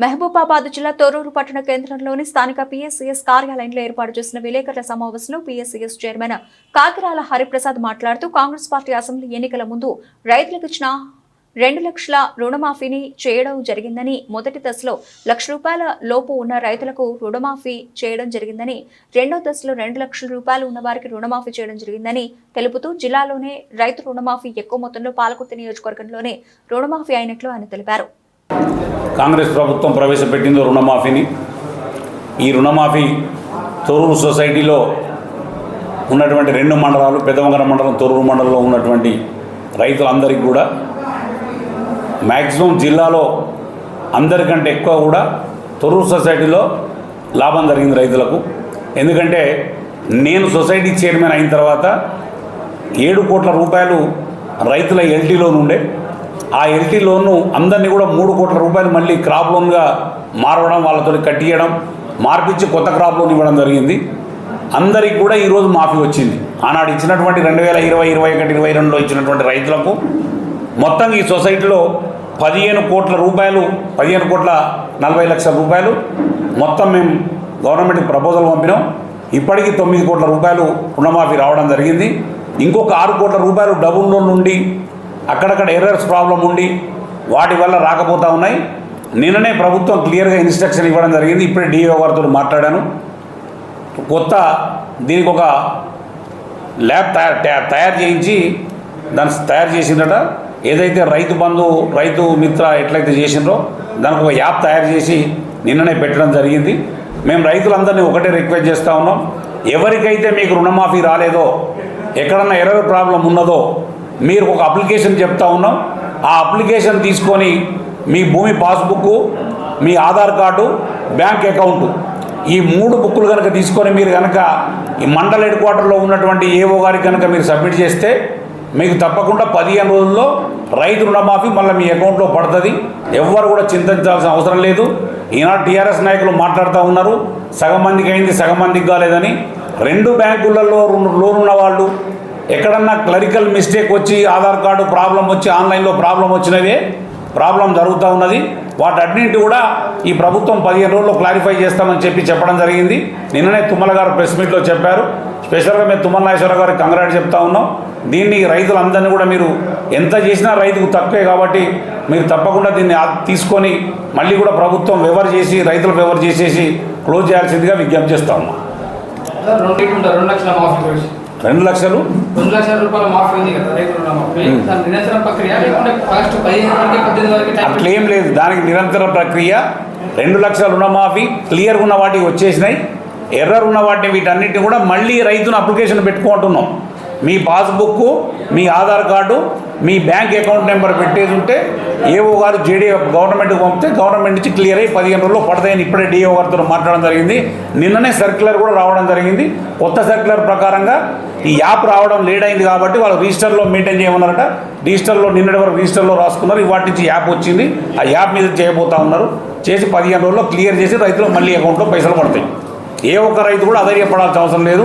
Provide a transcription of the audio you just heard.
మహబూబాబాద్ జిల్లా తొర్రూరు పట్టణ కేంద్రంలోని స్థానిక పిఎస్సిఎస్ కార్యాలయంలో ఏర్పాటు చేసిన విలేకరుల సమావేశంలో పిఎస్సిఎస్ చైర్మన్ కాకిరాల హరిప్రసాద్ మాట్లాడుతూ కాంగ్రెస్ పార్టీ అసెంబ్లీ ఎన్నికల ముందు రైతులకు ఇచ్చిన రెండు లక్షల రుణమాఫీని చేయడం జరిగిందని మొదటి దశలో లక్ష రూపాయల లోపు ఉన్న రైతులకు రుణమాఫీ చేయడం జరిగిందని రెండో దశలో రెండు లక్షల రూపాయలు ఉన్న వారికి రుణమాఫీ చేయడం జరిగిందని తెలుపుతూ జిల్లాలోనే రైతు రుణమాఫీ ఎక్కువ మొత్తంలో పాలకుర్తి నియోజకవర్గంలోనే రుణమాఫీ అయినట్లు ఆయన తెలిపారు. కాంగ్రెస్ ప్రభుత్వం ప్రవేశపెట్టిందో రుణమాఫీని. ఈ రుణమాఫీ తొరూరు సొసైటీలో ఉన్నటువంటి రెండు మండలాలు పెదవంగర మండలం తొరూరు మండలంలో ఉన్నటువంటి రైతులందరికీ కూడా మ్యాక్సిమం జిల్లాలో అందరికంటే ఎక్కువ కూడా తొరూరు సొసైటీలో లాభం జరిగింది రైతులకు. ఎందుకంటే నేను సొసైటీ చైర్మన్ అయిన తర్వాత ఏడు కోట్ల రూపాయలు రైతుల ఎల్టీలో నుండే ఆ ఎల్టీ లోన్ను అందరినీ కూడా మూడు కోట్ల రూపాయలు మళ్ళీ క్రాప్ లోన్గా మారవడం వాళ్ళతో కట్టియడం మార్పించి కొత్త క్రాప్ లోన్ ఇవ్వడం జరిగింది. అందరికి కూడా ఈరోజు మాఫీ వచ్చింది. ఆనాడు ఇచ్చినటువంటి రెండు వేల ఇరవై ఇరవై ఒకటి ఇరవై రెండులో ఇచ్చినటువంటి రైతులకు మొత్తం ఈ సొసైటీలో పదిహేను కోట్ల రూపాయలు పదిహేను కోట్ల నలభై లక్షల రూపాయలు మొత్తం మేము గవర్నమెంట్కి ప్రపోజల్ పంపినాం. ఇప్పటికీ తొమ్మిది కోట్ల రూపాయలు రుణమాఫీ రావడం జరిగింది. ఇంకొక ఆరు కోట్ల రూపాయలు డబుల్ లోన్ నుండి అక్కడక్కడ ఎర్రర్స్ ప్రాబ్లం ఉండి వాటి వల్ల రాకపోతా ఉన్నాయి. నిన్ననే ప్రభుత్వం క్లియర్గా ఇన్స్ట్రక్షన్ ఇవ్వడం జరిగింది. ఇప్పుడే డిఓ గారితో మాట్లాడాను. కొత్త దీనికి ఒక ల్యాబ్ తయారు తయారు చేయించి దాన్ని తయారు చేసిందట. ఏదైతే రైతు బంధు రైతు మిత్ర ఎట్లయితే చేసిండ్రో దానికి ఒక యాప్ తయారు చేసి నిన్ననే పెట్టడం జరిగింది. మేము రైతులందరినీ ఒకటే రిక్వెస్ట్ చేస్తూ ఉన్నాం. ఎవరికైతే మీకు రుణమాఫీ రాలేదో ఎక్కడన్నా ఎర్రర్ ప్రాబ్లం ఉన్నదో మీరు ఒక అప్లికేషన్ చెప్తా ఉన్నాం. ఆ అప్లికేషన్ తీసుకొని మీ భూమి పాస్బుక్ మీ ఆధార్ కార్డు బ్యాంక్ అకౌంట్ ఈ మూడు బుక్కులు కనుక తీసుకొని మీరు కనుక ఈ మండల హెడ్ క్వార్టర్లో ఉన్నటువంటి ఏఓ గారికి కనుక మీరు సబ్మిట్ చేస్తే మీకు తప్పకుండా పదిహేను రోజుల్లో రైతు రుణమాఫీ మళ్ళీ మీ అకౌంట్లో పడుతుంది. ఎవ్వరు కూడా చింతించాల్సిన అవసరం లేదు. ఈనాడు టీఆర్ఎస్ నాయకులు మాట్లాడుతూ ఉన్నారు. సగం మందికి అయింది సగం మందికి కాలేదని. రెండు బ్యాంకులలో లోన్ ఉన్న వాళ్ళు ఎక్కడన్నా క్లరికల్ మిస్టేక్ వచ్చి ఆధార్ కార్డు ప్రాబ్లం వచ్చి ఆన్లైన్లో ప్రాబ్లం వచ్చినవే ప్రాబ్లం జరుగుతూ ఉన్నది. వాటన్నింటి కూడా ఈ ప్రభుత్వం పదిహేను రోజుల్లో క్లారిఫై చేస్తామని చెప్పి చెప్పడం జరిగింది. నిన్ననే తుమ్మల గారు ప్రెస్ మీట్లో చెప్పారు. స్పెషల్గా మేము తుమ్మల నాగేశ్వర గారికి కంగ్రాట్ చెప్తా ఉన్నాం. దీన్ని రైతులందరినీ కూడా మీరు ఎంత చేసినా రైతుకు తక్కువే కాబట్టి మీరు తప్పకుండా దీన్ని తీసుకొని మళ్ళీ కూడా ప్రభుత్వం వ్యవహార్ చేసి రైతులకు వ్యవహార్ చేసేసి క్లోజ్ చేయాల్సిందిగా విజ్ఞప్తి చేస్తా ఉన్నాం. రెండు లక్షల? రెండు లక్షలు రూపాయల మాఫీ ఉంది కదా మాఫీ. దాని నిరంతరం ప్రక్రియ లేకుంటే ఫస్ట్ పదిహేను వరకు పద్దెనిమిది వరకు అట్లేం లేదు. దానికి నిరంతర ప్రక్రియ రెండు లక్షల రుణమాఫీ క్లియర్గా ఉన్న వాటికి వచ్చేసినాయి. ఎర్రర్ ఉన్న వాటిని వీటన్నిటిని కూడా మళ్ళీ రైతును అప్లికేషన్ పెట్టుకుంటున్నాం. మీ పాస్బుక్ మీ ఆధార్ కార్డు మీ బ్యాంక్ అకౌంట్ నెంబర్ పెట్టేసి ఉంటే ఏఓ గారు జేడీ గవర్నమెంట్కి పంపితే గవర్నమెంట్ నుంచి క్లియర్ అయ్యి పదిహేను రోజుల్లో పడతాయని ఇప్పుడే డిఓ గారితో మాట్లాడడం జరిగింది. నిన్ననే సర్క్యులర్ కూడా రావడం జరిగింది. కొత్త సర్క్యులర్ ప్రకారంగా ఈ యాప్ రావడం లేట్ అయింది కాబట్టి వాళ్ళు రిజిస్టర్లో మెయింటైన్ చేయమన్నారట. రిజిస్టర్లో నిన్నటి వరకు రిజిస్టర్లో రాసుకున్నారు. ఇవాటి నుంచి యాప్ వచ్చింది. ఆ యాప్ మీద చేయబోతా ఉన్నారు. చేసి పదిహేను రోజుల్లో క్లియర్ చేసి రైతులు మళ్ళీ అకౌంట్లో పైసలు పడతాయి. ఏ ఒక్క రైతు కూడా అధైర్యపడాల్సిన అవసరం లేదు.